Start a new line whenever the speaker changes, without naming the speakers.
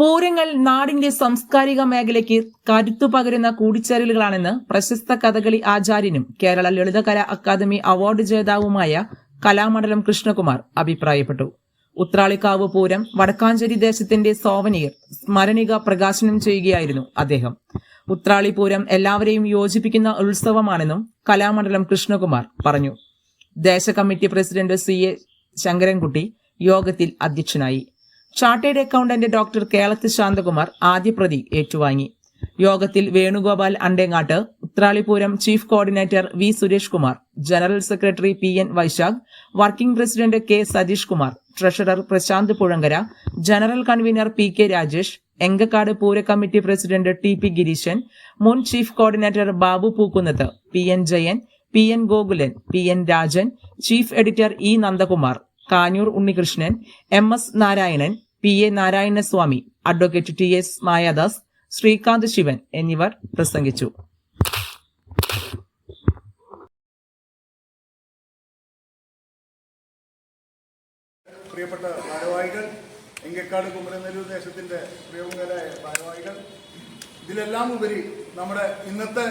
പൂരങ്ങൾ നാടിന്റെ സാംസ്കാരിക മേഖലയ്ക്ക് കരുത്തു പകരുന്ന കൂടിച്ചേരലുകളാണെന്ന് പ്രശസ്ത കഥകളി ആചാര്യനും കേരള ലളിതകല അക്കാദമി അവാർഡ് ജേതാവുമായ കലാമണ്ഡലം കൃഷ്ണകുമാർ അഭിപ്രായപ്പെട്ടു. ഉത്രാളിക്കാവ് പൂരം വടക്കാഞ്ചേരി ദേശത്തിന്റെ സോവനീർ സ്മരണിക പ്രകാശനം ചെയ്യുകയായിരുന്നു അദ്ദേഹം. ഉത്രാളി പൂരം എല്ലാവരെയും യോജിപ്പിക്കുന്ന ഉത്സവമാണെന്നും കലാമണ്ഡലം കൃഷ്ണകുമാർ പറഞ്ഞു. ദേശ committee president C A Sankarankutty യോഗത്തിൽ അധ്യക്ഷനായി. Chartered accountant doctor Kelath Santhakumar ആദ്യ പ്രതി ഏറ്റുവാങ്ങി. യോഗത്തിൽ Venugopal Andengattu Uthralipooram chief coordinator V Suresh Kumar general secretary P N Vaishakh working president K Satheesh Kumar treasurer Prasanth Puzhankara general convener P K Rajesh Engakkad പൂര committee president T P Gireesan മുൻ chief coordinator Babu Pookkunnath P N Jayan P N Gokulan P N Rajan chief editor E Nandakumar Kanjoor Unnikrishnan M S Narayanan P A Narayanaswamy advocate T S Mayadas Srikanth Sivan എന്നിവർ പ്രസംഗിച്ചു.
പ്രിയപ്പെട്ട ഭാരവാഹികൾ എങ്കക്കാട് കുമരനെല്ലൂർ ദേശത്തിന്റെ പ്രിയങ്കരായ ഭാരവാഹികൾ ഇതിലെല്ലാം ഉപരി നമ്മുടെ ഇന്നത്തെ